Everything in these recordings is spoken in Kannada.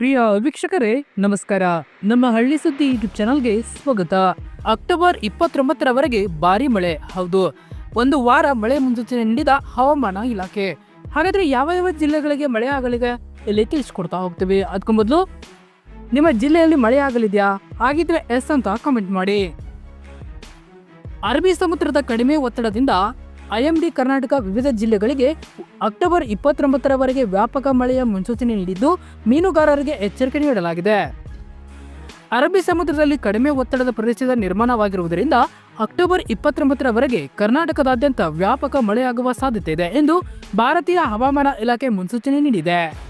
ಪ್ರಿಯ ವೀಕ್ಷಕರೇ, ನಮಸ್ಕಾರ. ನಮ್ಮ ಹಳ್ಳಿ ಸುದ್ದಿ ಯೂಟ್ಯೂಬ್ ಚಾನಲ್ಗೆ ಸ್ವಾಗತ. ಅಕ್ಟೋಬರ್ ಇಪ್ಪತ್ತೊಂಬತ್ತರವರೆಗೆ ಭಾರಿ ಮಳೆ. ಹೌದು, ಒಂದು ವಾರ ಮಳೆ ಮುನ್ಸೂಚನೆ ನೀಡಿದ ಹವಾಮಾನ ಇಲಾಖೆ. ಹಾಗಾದ್ರೆ ಯಾವ ಯಾವ ಜಿಲ್ಲೆಗಳಿಗೆ ಮಳೆ ಆಗಲಿದೆ? ಇಲ್ಲಿ ತಿಳಿಸ್ಕೊಡ್ತಾ ಹೋಗ್ತೀವಿ. ಅದಕ್ಕೂ ಮೊದಲು ನಿಮ್ಮ ಜಿಲ್ಲೆಯಲ್ಲಿ ಮಳೆ ಆಗಲಿದೆಯಾ? ಹಾಗಿದ್ರೆ ಎಸ್ ಅಂತ ಕಮೆಂಟ್ ಮಾಡಿ. ಅರಬ್ಬಿ ಸಮುದ್ರದ ಕಡಿಮೆ ಒತ್ತಡದಿಂದ ಐಎಂಡಿ ಕರ್ನಾಟಕ ವಿವಿಧ ಜಿಲ್ಲೆಗಳಿಗೆ ಅಕ್ಟೋಬರ್ ಇಪ್ಪತ್ತೊಂಬತ್ತರವರೆಗೆ ವ್ಯಾಪಕ ಮಳೆಯ ಮುನ್ಸೂಚನೆ ನೀಡಿದ್ದು ಮೀನುಗಾರರಿಗೆ ಎಚ್ಚರಿಕೆ ನೀಡಲಾಗಿದೆ. ಅರಬ್ಬಿ ಸಮುದ್ರದಲ್ಲಿ ಕಡಿಮೆ ಒತ್ತಡದ ಪ್ರದೇಶದ ನಿರ್ಮಾಣವಾಗಿರುವುದರಿಂದ ಅಕ್ಟೋಬರ್ ಇಪ್ಪತ್ತೊಂಬತ್ತರವರೆಗೆ ಕರ್ನಾಟಕದಾದ್ಯಂತ ವ್ಯಾಪಕ ಮಳೆಯಾಗುವ ಸಾಧ್ಯತೆ ಇದೆ ಎಂದು ಭಾರತೀಯ ಹವಾಮಾನ ಇಲಾಖೆ ಮುನ್ಸೂಚನೆ ನೀಡಿದೆ.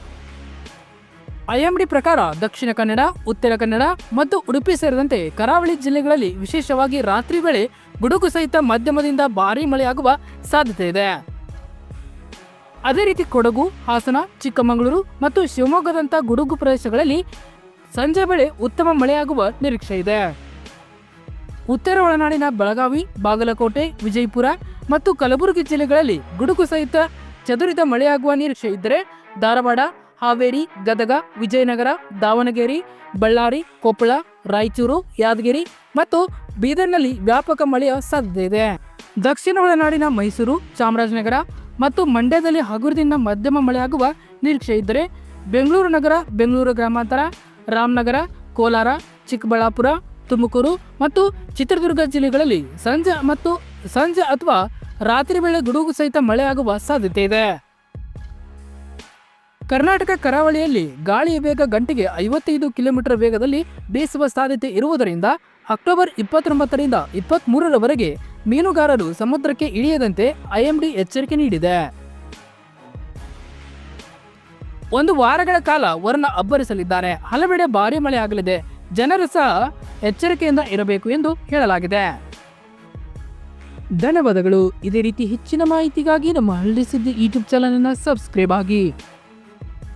ಐಎಂಡಿ ಪ್ರಕಾರ ದಕ್ಷಿಣ ಕನ್ನಡ, ಉತ್ತರ ಕನ್ನಡ ಮತ್ತು ಉಡುಪಿ ಸೇರಿದಂತೆ ಕರಾವಳಿ ಜಿಲ್ಲೆಗಳಲ್ಲಿ ವಿಶೇಷವಾಗಿ ರಾತ್ರಿ ವೇಳೆ ಗುಡುಗು ಸಹಿತ ಮಧ್ಯಮದಿಂದ ಭಾರೀ ಮಳೆಯಾಗುವ ಸಾಧ್ಯತೆ ಇದೆ. ಅದೇ ರೀತಿ ಕೊಡಗು, ಹಾಸನ, ಚಿಕ್ಕಮಗಳೂರು ಮತ್ತು ಶಿವಮೊಗ್ಗದಂಥ ಗುಡುಗು ಪ್ರದೇಶಗಳಲ್ಲಿ ಸಂಜೆ ವೇಳೆ ಉತ್ತಮ ಮಳೆಯಾಗುವ ನಿರೀಕ್ಷೆ ಇದೆ. ಉತ್ತರ ಒಳನಾಡಿನ ಬೆಳಗಾವಿ, ಬಾಗಲಕೋಟೆ, ವಿಜಯಪುರ ಮತ್ತು ಕಲಬುರಗಿ ಜಿಲ್ಲೆಗಳಲ್ಲಿ ಗುಡುಗು ಸಹಿತ ಚದುರಿದ ಮಳೆಯಾಗುವ ನಿರೀಕ್ಷೆ ಇದ್ದರೆ ಧಾರವಾಡ ಹಾವೇರಿ, ಗದಗ, ವಿಜಯನಗರ, ದಾವಣಗೆರೆ, ಬಳ್ಳಾರಿ, ಕೊಪ್ಪಳ, ರಾಯಚೂರು, ಯಾದಗಿರಿ ಮತ್ತು ಬೀದರ್ನಲ್ಲಿ ವ್ಯಾಪಕ ಮಳೆಯ ಸಾಧ್ಯತೆ ಇದೆ. ದಕ್ಷಿಣ ಒಳನಾಡಿನ ಮೈಸೂರು, ಚಾಮರಾಜನಗರ ಮತ್ತು ಮಂಡ್ಯದಲ್ಲಿ ಹಗುರದಿಂದ ಮಧ್ಯಮ ಮಳೆಯಾಗುವ ನಿರೀಕ್ಷೆ ಇದ್ದರೆ ಬೆಂಗಳೂರು ನಗರ, ಬೆಂಗಳೂರು ಗ್ರಾಮಾಂತರ, ರಾಮನಗರ, ಕೋಲಾರ, ಚಿಕ್ಕಬಳ್ಳಾಪುರ, ತುಮಕೂರು ಮತ್ತು ಚಿತ್ರದುರ್ಗ ಜಿಲ್ಲೆಗಳಲ್ಲಿ ಸಂಜೆ ಮತ್ತು ಸಂಜೆ ಅಥವಾ ರಾತ್ರಿ ವೇಳೆ ಗುಡುಗು ಸಹಿತ ಮಳೆಯಾಗುವ ಸಾಧ್ಯತೆ ಇದೆ. ಕರ್ನಾಟಕ ಕರಾವಳಿಯಲ್ಲಿ ಗಾಳಿಯ ವೇಗ ಗಂಟೆಗೆ ಐವತ್ತೈದು ಕಿಲೋಮೀಟರ್ ವೇಗದಲ್ಲಿ ಬೀಸುವ ಸಾಧ್ಯತೆ ಇರುವುದರಿಂದ ಅಕ್ಟೋಬರ್ ಇಪ್ಪತ್ತೊಂಬತ್ತರಿಂದ ಇಪ್ಪತ್ತ್ಮೂರರವರೆಗೆ ಮೀನುಗಾರರು ಸಮುದ್ರಕ್ಕೆ ಇಳಿಯದಂತೆ ಐಎಂಡಿ ಎಚ್ಚರಿಕೆ ನೀಡಿದೆ. ಒಂದು ವಾರಗಳ ಕಾಲ ವರ್ಣ ಅಬ್ಬರಿಸಲಿದ್ದಾರೆ. ಹಲವೆಡೆ ಭಾರಿ ಮಳೆ ಆಗಲಿದೆ. ಜನರು ಸಹ ಎಚ್ಚರಿಕೆಯಿಂದ ಇರಬೇಕು ಎಂದು ಹೇಳಲಾಗಿದೆ. ಧನ್ಯವಾದಗಳು. ಇದೇ ರೀತಿ ಹೆಚ್ಚಿನ ಮಾಹಿತಿಗಾಗಿ ನಮ್ಮ ಹಳ್ಳಿ ಸುದ್ದಿ ಯೂಟ್ಯೂಬ್ ಚಾನಲ್ ಅನ್ನು ಸಬ್ಸ್ಕ್ರೈಬ್ ಆಗಿ.